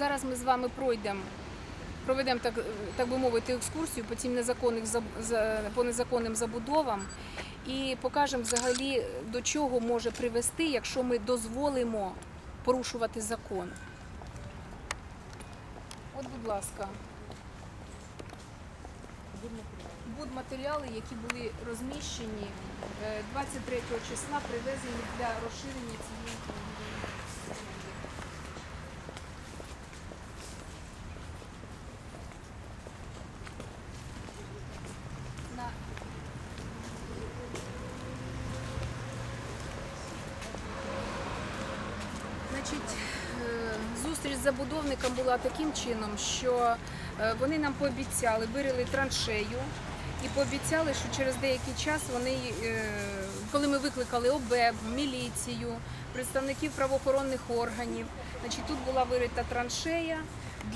Зараз ми з вами пройдемо, проведемо так, так би мовити, екскурсію по цим незаконних по незаконним забудовам і покажемо взагалі до чого може привести, якщо ми дозволимо порушувати закон. От, будь ласка, будматеріали, які були розміщені е, 23 числа, привезені для розширення цієї території. На Значить, е, зустріч з забудовником була таким чином, що е, вони нам пообіцяли, вирили траншею і пообіцяли, що через деякий час вони, е, коли ми викликали ОБЕБ, міліцію, представників правоохоронних органів, значить, тут була вирита траншея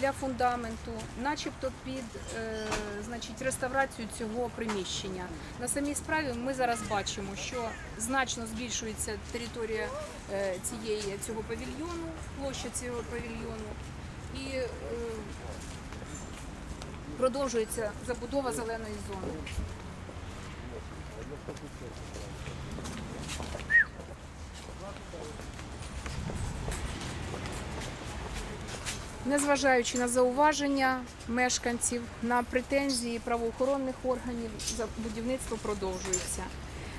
для фундаменту, начебто під е, значить, реставрацію цього приміщення. На самій справі ми зараз бачимо, що значно збільшується територія е, цієї цього павільйону, площа цього павільйону, і е, продовжується забудова зеленої зони. Незважаючи на зауваження мешканців, на претензії правоохоронних органів, будівництво продовжується.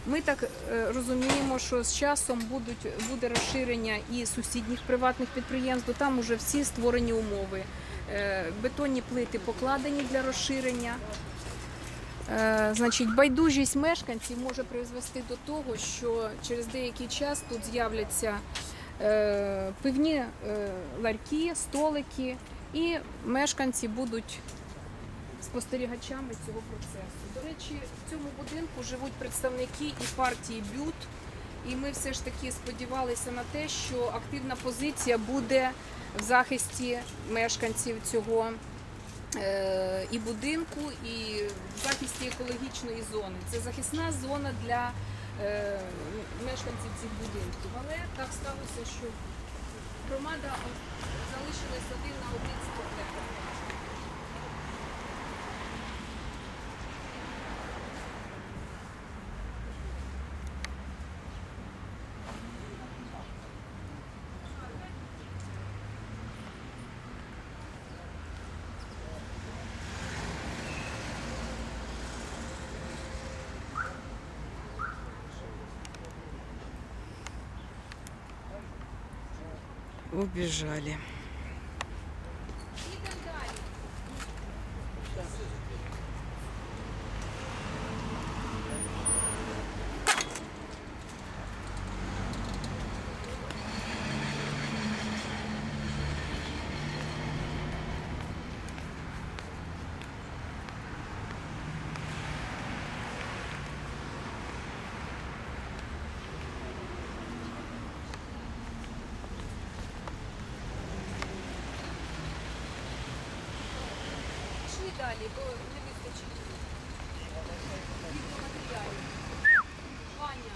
Ми так е, розуміємо, що з часом будуть, буде розширення і сусідніх приватних підприємств, там вже всі створені умови. Е, Бетонні плити покладені для розширення. Е, Значить, байдужість мешканців може призвести до того, що через деякий час тут з'являться пивні ларьки, столики, і мешканці будуть спостерігачами цього процесу. До речі, в цьому будинку живуть представники і партії БЮТ, і ми все ж таки сподівалися на те, що активна позиція буде в захисті мешканців цього е, і будинку, і в захисті екологічної зони. Це захисна зона для е, мешканців цих будинків. Але так сталося, що громада залишилась один на один з проблемами. Убежали. Далі, бо не вистачить. матеріалів. Ваня.